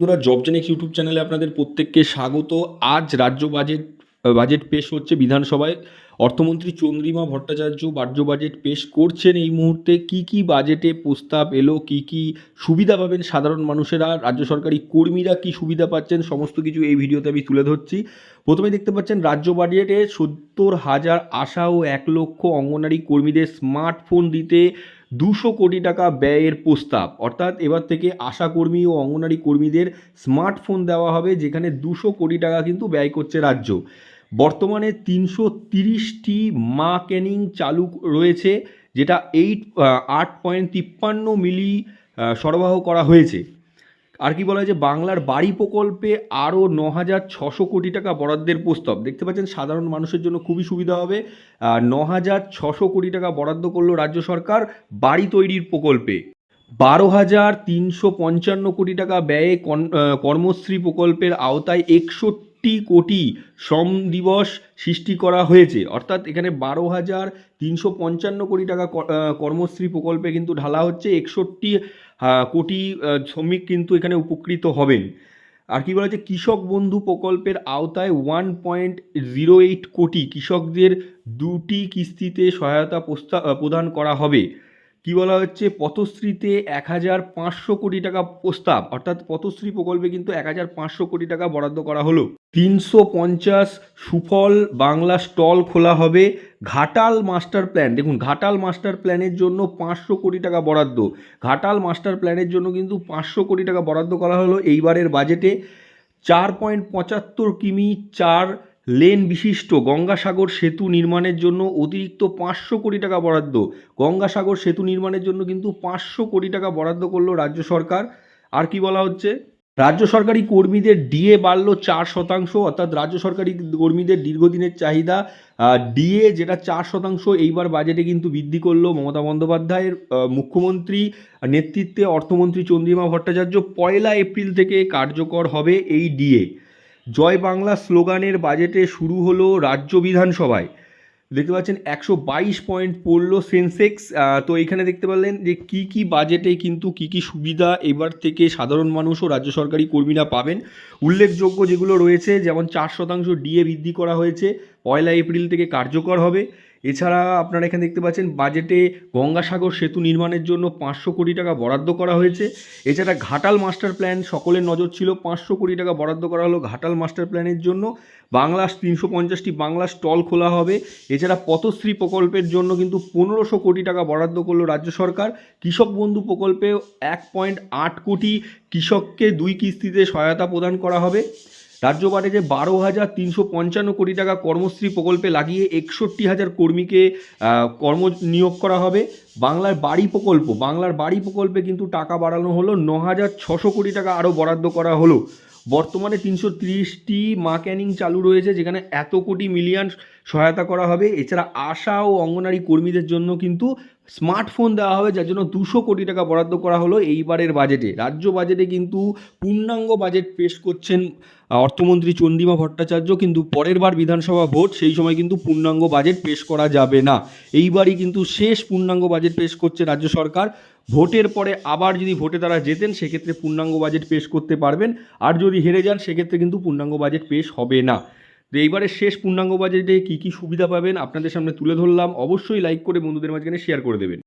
বন্ধুরা জবজেনিক্স ইউটিউব চ্যানেলে আপনাদের প্রত্যেককে স্বাগত। আজ রাজ্য বাজেট বাজেট পেশ হচ্ছে বিধানসভায়। অর্থমন্ত্রী চন্দ্রিমা ভট্টাচার্য রাজ্য বাজেট পেশ করছেন এই মুহূর্তে। কি কি বাজেটে প্রস্তাব এলো? কি কি সুবিধা পাবেন সাধারণ মানুষেরা? রাজ্য সরকারি কর্মীরা কি সুবিধা পাচ্ছেন? সমস্ত কিছু এই ভিডিওতে আমি তুলে ধরছি। প্রথমে দেখতে পাচ্ছেন, রাজ্য বাজেটে সত্তর হাজার আশা ও এক লক্ষ অঙ্গনারী কর্মীদের স্মার্টফোন দিতে দুশো কোটি টাকা ব্যয়ের প্রস্তাব। অর্থাৎ এবার থেকে আশাকর্মী ও অঙ্গনারী কর্মীদের স্মার্টফোন দেওয়া হবে, যেখানে দুশো কোটি টাকা কিন্তু ব্যয় করছে রাজ্য। বর্তমানে তিনশো তিরিশটি মা ক্যানিং চালু রয়েছে, যেটা এইট আট পয়েন্ট তিপ্পান্ন মিলি সরবরাহ করা হয়েছে। আর কি বলা হয় যে বাংলার বাড়ি প্রকল্পে আরও ন হাজার ছশো কোটি টাকা বরাদ্দের প্রস্তাব। দেখতে পাচ্ছেন, সাধারণ মানুষের জন্য খুবই সুবিধা হবে। ন হাজার ছশো কোটি টাকা বরাদ্দ করল রাজ্য সরকার বাড়ি তৈরির প্রকল্পে। বারো হাজার তিনশো পঞ্চান্ন কোটি টাকা ব্যয়ে কর্মশ্রী প্রকল্পের আওতায় একষট্টি কোটি শ্রম দিবস সৃষ্টি করা হয়েছে। অর্থাৎ এখানে বারো হাজার তিনশো পঞ্চান্ন কোটি টাকা কর্মশ্রী প্রকল্পে কিন্তু ঢালা হচ্ছে। একষট্টি কোটি শ্রমিক কিন্তু এখানে উপকৃত হবেন। আর কি বলা হচ্ছে? কৃষক বন্ধু প্রকল্পের আওতায় ওয়ান পয়েন্ট জিরো এইট কোটি কৃষকদের দুটি কিস্তিতে সহায়তা প্রদান করা হবে। কি বলা হচ্ছে? পথশ্রীতে এক হাজার পাঁচশো কোটি টাকা প্রস্তাব। অর্থাৎ পথশ্রী প্রকল্পে কিন্তু এক হাজার পাঁচশো কোটি টাকা বরাদ্দ করা হলো। তিনশো পঞ্চাশ সুফল বাংলা স্টল খোলা হবে। Ghatal master plan. দেখুন, ঘাটাল মাস্টার প্ল্যানের জন্য পাঁচশো কোটি টাকা বরাদ্দ। ঘাটাল মাস্টার প্ল্যানের জন্য কিন্তু পাঁচশো কোটি টাকা বরাদ্দ করা হলো এইবারের বাজেটে। চার পয়েন্ট পঁচাত্তর কিমি চার লেন বিশিষ্ট গঙ্গাসাগর সেতু নির্মাণের জন্য অতিরিক্ত পাঁচশো কোটি টাকা বরাদ্দ। গঙ্গাসাগর সেতু নির্মাণের জন্য কিন্তু পাঁচশো কোটি টাকা বরাদ্দ করল রাজ্য সরকার। আর কি বলা হচ্ছে? রাজ্য সরকারি কর্মীদের ডিএ বাড়লো চার শতাংশ, অর্থাৎ রাজ্য সরকারি কর্মীদের দীর্ঘদিনের চাহিদা। ডিএ যেটা চার শতাংশ, এইবার বাজেটে কিন্তু বৃদ্ধি করল মমতা বন্দ্যোপাধ্যায়ের মুখ্যমন্ত্রী নেতৃত্বে অর্থমন্ত্রী চন্দ্রিমা ভট্টাচার্য। পয়লা এপ্রিল থেকে কার্যকর হবে এই ডিএ। জয় বাংলা স্লোগানের বাজেটে শুরু হলো রাজ্য বিধানসভায়। দেখতে পাচ্ছেন একশো বাইশ পয়েন্ট পড়ল সেন্সেক্স। তো এখানে দেখতে পারলেন যে কি কি বাজেটে কিন্তু কি কি সুবিধা এবার থেকে সাধারণ মানুষ ও রাজ্য সরকারি কর্মীরা পাবেন। উল্লেখযোগ্য যেগুলো রয়েছে, যেমন চার শতাংশ ডিএ বৃদ্ধি করা হয়েছে, পয়লা এপ্রিল থেকে কার্যকর হবে। এছাড়া আপনারা এখানে দেখতে পাচ্ছেন বাজেটে গঙ্গাসাগর সেতু নির্মাণের জন্য পাঁচশো কোটি টাকা বরাদ্দ করা হয়েছে। এছাড়া ঘাটাল মাস্টার প্ল্যান সকলের নজর ছিল, পাঁচশো কোটি টাকা বরাদ্দ করা হলো ঘাটাল মাস্টার প্ল্যানের জন্য। বাংলা তিনশো পঞ্চাশটি বাংলা স্টল খোলা হবে। এছাড়া পথশ্রী প্রকল্পের জন্য কিন্তু পনেরোশো কোটি টাকা বরাদ্দ করল রাজ্য সরকার। কৃষক বন্ধু প্রকল্পে এক পয়েন্ট আট কোটি কৃষককে দুই কিস্তিতে সহায়তা প্রদান করা হবে। রাজ্য বাজেটে বারো হাজার তিনশো পঞ্চান্ন কোটি টাকা কর্মশ্রী প্রকল্পে লাগিয়ে একষট্টি হাজার কর্মীকে কর্ম নিয়োগ করা হবে। বাংলার বাড়ি প্রকল্প, বাংলার বাড়ি প্রকল্পে কিন্তু টাকা বাড়ানো হলো, ন হাজার ছশো কোটি টাকা আরও বরাদ্দ করা হলো। বর্তমানে তিনশো তিরিশটি মা ক্যানিং চালু রয়েছে, যেখানে এত কোটি মিলিয়ন সহায়তা করা হবে। এছাড়া আশা ও অঙ্গনারী কর্মীদের জন্য কিন্তু স্মার্টফোন দেওয়া হবে, যার জন্য দুশো কোটি টাকা বরাদ্দ করা হলো এইবারের বাজেটে। রাজ্য বাজেটে কিন্তু পূর্ণাঙ্গ বাজেট পেশ করছেন অর্থমন্ত্রী চন্দ্রিমা ভট্টাচার্য, কিন্তু পরের বার বিধানসভা ভোট, সেই সময় কিন্তু পূর্ণাঙ্গ বাজেট পেশ করা যাবে না। এইবারই কিন্তু শেষ পূর্ণাঙ্গ বাজেট পেশ করছে রাজ্য সরকার। ভোটের পরে আবার যদি ভোটে তারা জেতেন, সেক্ষেত্রে পূর্ণাঙ্গ বাজেট পেশ করতে পারবেন। আর যদি হেরে যান, সেক্ষেত্রে কিন্তু পূর্ণাঙ্গ বাজেট পেশ হবে না। তো এইবারের শেষ পূর্ণাঙ্গ বাজেটে কী কী সুবিধা পাবেন আপনাদের সামনে তুলে ধরলাম। অবশ্যই লাইক করে বন্ধুদের মাঝখানে শেয়ার করে দেবেন।